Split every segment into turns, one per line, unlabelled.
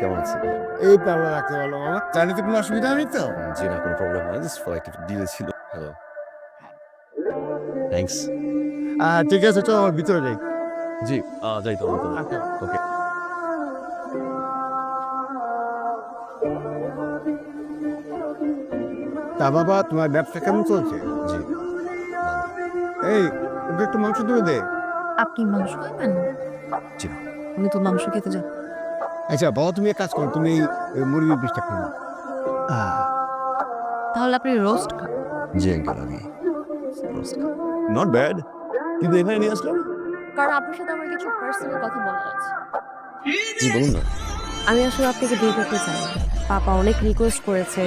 কেমন আছে
এই তো আমরা রাখতে পারল বাবা জানিতে কোনো অসুবিধা নেই তো
জি না কোনো প্রবলেম জাস্ট ফর একটা ডিলে ছিল হ্যালো থ্যাঙ্কস
ঠিক আছে চলো আমার ভিতরে যাই।
জি যাই তো ওকে
তা বাবা তোমার ব্যবসা কেমন চলছে?
জি।
এই ওকে একটু মাংস দিয়ে দে।
আপনি মাংস খাবেন?
জি না।
আমি তো মাংস খেতে যান
আচ্ছা বাবা তুমি এক কাজ করো তুমি এই মুরগির পিসটা খাও
তাহলে আপনি রোস্ট খান।
জি আঙ্কেল আমি নট ব্যাড কিন্তু এখানে নিয়ে আসলাম।
কারণ আপনার সাথে আমার কিছু পার্সোনাল কথা বলা আছে।
জি বলুন না।
আমি আসলে আপনাকে বিয়ে করতে চাই না। পাপা অনেক রিকোয়েস্ট করেছে।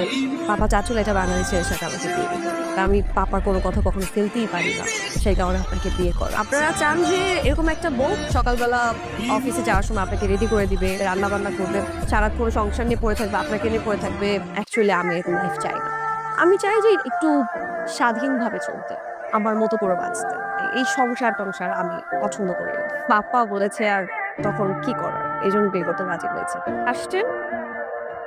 পাপা চাচুল এটা ছেলের সাথে আমাকে বিয়ে তা আমি পাপার কোনো কথা কখনো ফেলতেই পারি না। সেই কারণে আপনাকে বিয়ে কর। আপনারা চান যে এরকম একটা বউ সকালবেলা অফিসে যাওয়ার সময় আপনাকে রেডি করে দিবে রান্না বান্না করবে, সারাক্ষণ সংসার নিয়ে পড়ে থাকবে, আপনাকে নিয়ে পড়ে থাকবে। অ্যাকচুয়ালি আমি এরকম লাইফ চাই না। আমি চাই যে একটু স্বাধীনভাবে চলতে, আমার মতো করে বাঁচতে। এই সংসার টংসার আমি পছন্দ করি। পাপা বলেছে, আর তখন কি করার? এই জন্য বিয়ে করতে রাজি হয়েছে। আসছেন?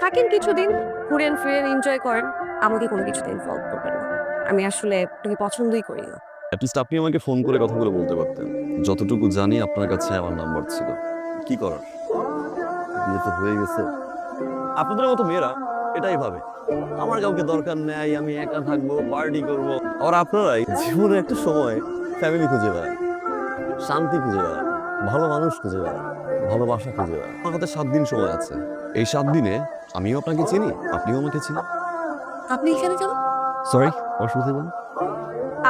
থাকেন কিছুদিন, ঘুরেন, ফিরেন এনজয় করেন, আমাকে কোনো কিছুতে ইনভলভ করবেন না। আমি আসলে আপনাকে পছন্দই করি না।
অ্যাটলিস্ট আপনি আমাকে ফোন করে কথাগুলো বলতে পারতেন। যতটুকু জানি আপনার কাছে আমার নাম্বার ছিল। কি করার? বিয়ে তো হয়ে গেছে। আপনাদের মতো মেয়েরা এটাই ভাবে। আমার কাউকে দরকার নেই, আমি একা থাকব পার্টি করব। আর আপনারাই জীবনে একটা সময় ফ্যামিলি খুঁজে বেড়ান শান্তি খুঁজে বেড়ান ভালো মানুষ খুঁজে বেড়ান ভালোবাসা খুঁজে বেড়ান আমার হাতে সাত দিন সময় আছে। এই সাত দিনে আমিও আপনাকে চিনি আপনিও আমাকে চিনি
আপনি এখানে কেন?
সরি অসুবিধা বলুন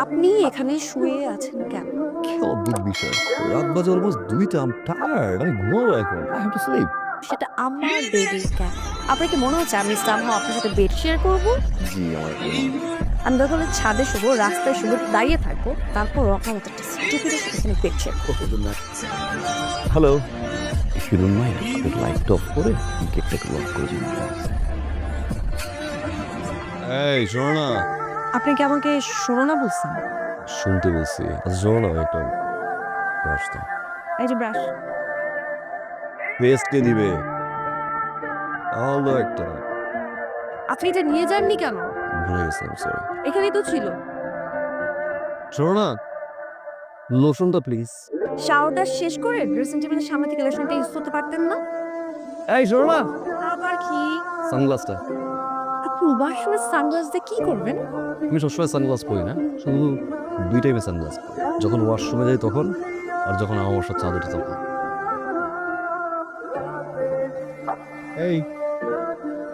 আপনি এখানে শুয়ে আছেন কেন?
কি অদ্ভুত বিষয়। রাত বাজে অলমোস্ট দুইটা আম টায়ার্ড আমি ঘুমাবো এখন। আই হ্যাভ টু স্লিপ
সেটা আমার বেবি কেন আপনার কি মনে হচ্ছে আমি সামহাও আপনার সাথে বেড শেয়ার করব?
জি আমার
আমি দরকার হলে ছাদে শুবো রাস্তায় শুবো দাঁড়িয়ে থাকব তারপর একটা এখানে bed
hello if you don't mind আপনি অফ করে গেটটাকে লক করে দিন এই শোনো
আপনি কি আমাকে শোনো না বলছেন?
শুনতে বলছি। আচ্ছা শোনো না একটা রাস্তা
এই যে ব্রাশ
পেস্ট কে দিবে? আলো একটা।
আপনি এটা নিয়ে যাননি কেন?
ভুলে গেছিলাম সরি
এখানেই তো ছিল।
শোনো না। লোশনটা প্লিজ
শাওয়ারটা শেষ করে ড্রেসিং টেবিলের সামনে থেকে লোশনটা ইউজ করতে পারতেন না?
এই শোনো না।
আবার কি?
সানগ্লাসটা
আপনি ওয়াশরুমে সানগ্লাস দিয়ে কি করবেন?
আমি সবসময় সানগ্লাস পরি না। শুধু দুই টাইমে সানগ্লাস পরি। যখন ওয়াশরুমে যাই তখন আর যখন আমার বসার চাঁদ ওঠে তখন।
এই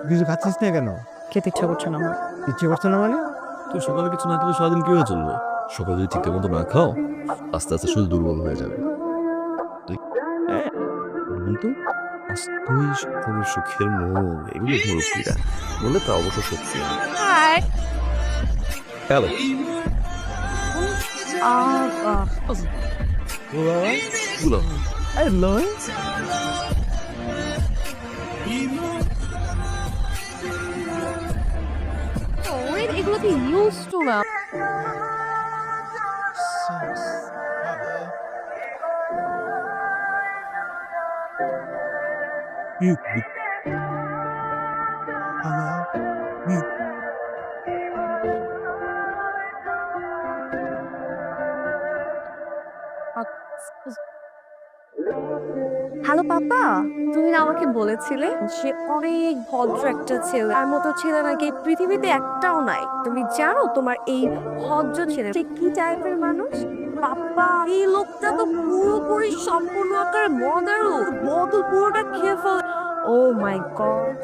কিছু খাচ্ছিস না কেন?
খেতে ইচ্ছা করছে না আমার।
ইচ্ছে করছে না মানে?
তুই সকালে কিছু না খেলে সারাদিন কি হয়ে চলবে? সকালে যদি ঠিকঠাক মতো না খাও আস্তে আস্তে শরীর দুর্বল হয়ে যাবে। হ্যাঁ, কিন্তু আস্তে সকল সুখের এগুলো ধরুকিরা বলে তা অবশ্য সত্যি হ্যালো। গুলো
হ্যালো
এগুলোতে ইউজ টু না? হ্যালো পাপা তুমি না আমাকে বলেছিলে যে অনেক ভদ্র একটা ছেলে আর মতো ছেলে নাকি পৃথিবীতে একটাও নাই? তুমি জানো তোমার এই ভদ্র ছেলে সে কি টাইপের মানুষ? পাপা এই লোকটা তো পুরোপুরি সম্পূর্ণ আকারে মদারু বোতল পুরোটা খেয়ে ফেলে। ও মাই গড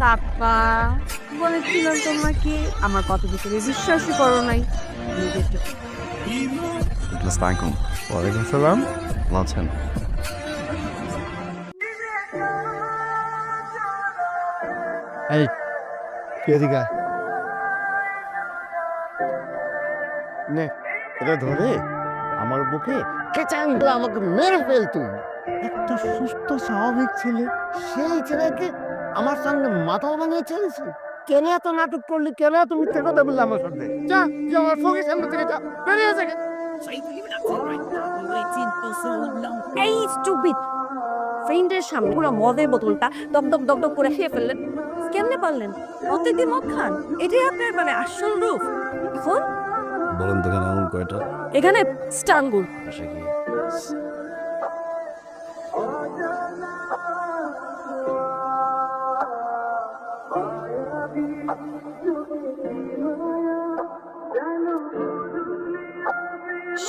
কাকা বলেছিলাম তোমাকে আমার কথা তো তুমি বিশ্বাসই করো নাই।
আসসালামাইকুম
ওয়ালাইকুম সালাম
ভালো আছেন?
এদিকে? আয়। নে এটা ধরে আমার বুকে কেচাং আমাকে মেরে ফেল তুই। একটা সুস্থ স্বাভাবিক ছেলে সেই ছেলেকে আমার সঙ্গে মাতাল বানিয়ে চলেছি কেন এত নাটক করলি? কেন এত মিথ্যে কথা বললি আমার সাথে? যা যা আমার ফোকের সামনে থেকে যা বেরিয়ে
এই স্টুপিড ফ্রেন্ডের সামনে পুরো মদের বোতলটা দপদপ দপদপ করে খেয়ে ফেললেন। কেমনে পারলেন? প্রত্যেকদিন মদ খান এটাই আপনার মানে আসল রূপ। এখন?
বলেন এমন কয়টা?
এখানে স্টাঙ্গুর
আশা কি?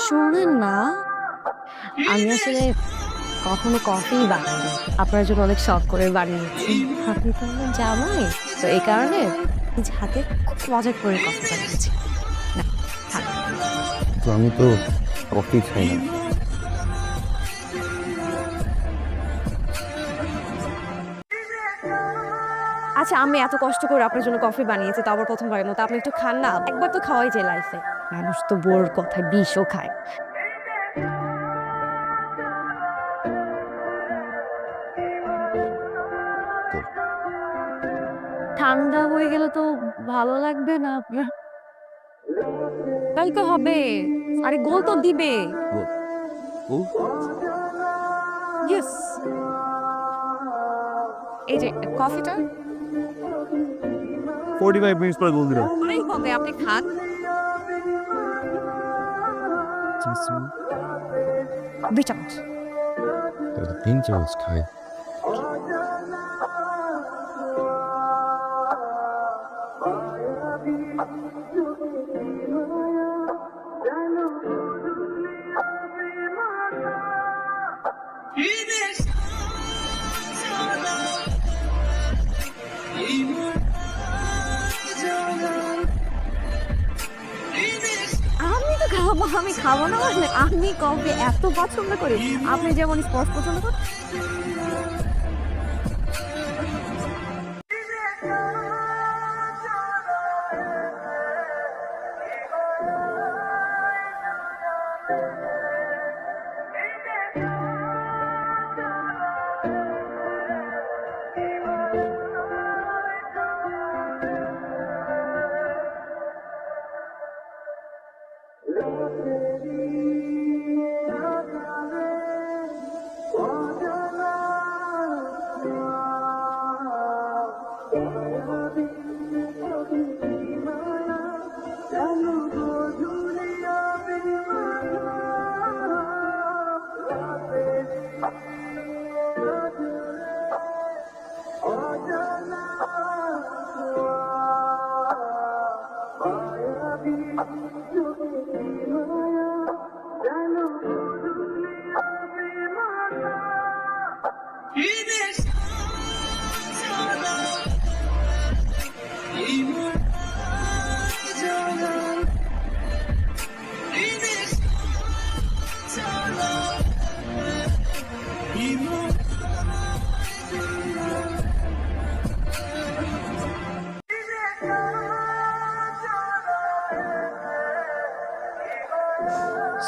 শুনেন না আমি আসলে কখনো কফি বানাইনি। আপনার জন্য অনেক শখ করে বানিয়েছি। আপনি তো আমার জামাই তো এই কারণে নিজ হাতে খুব মজা করে কফি বানিয়েছি।
তো আমি তো কফি খাই না।
আচ্ছা আমি এত কষ্ট করে আপনার জন্য কফি বানিয়েছি তো আবার প্রথমবারের মতো। আপনি একটু খান না একবার তো খাওয়াই যায় লাইফে মানুষ তো বোর কথায় বিষও খায়। ঠান্ডা হয়ে গেলে তো ভালো লাগবে না। আপনার তাই তো হবে। আরে গোল তো দিবে। ইয়েস এই যে কফিটা
ফোর্টি ফাইভ মিনিটস পরে গোল দিল।
অনেক হবে আপনি খান। দুই চামচ
তিন চামচ খাই।
আমি খাব না মানে আমি এত পছন্দ করি? আপনি যেমন স্পট পছন্দ করেন।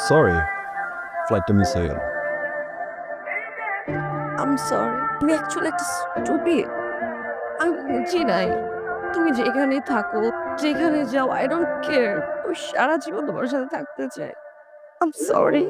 সরি ফ্লাইটটা মিস হয়ে গেল
আম সরি তুমি অ্যাকচুয়ালি একটা স্টুপিড আমি বুঝি নাই। তুমি যেখানে থাকো, যেখানে যাও আই ডোন্ট কেয়ার ওই সারা জীবন তোমার সাথে থাকতে চাই। আম সরি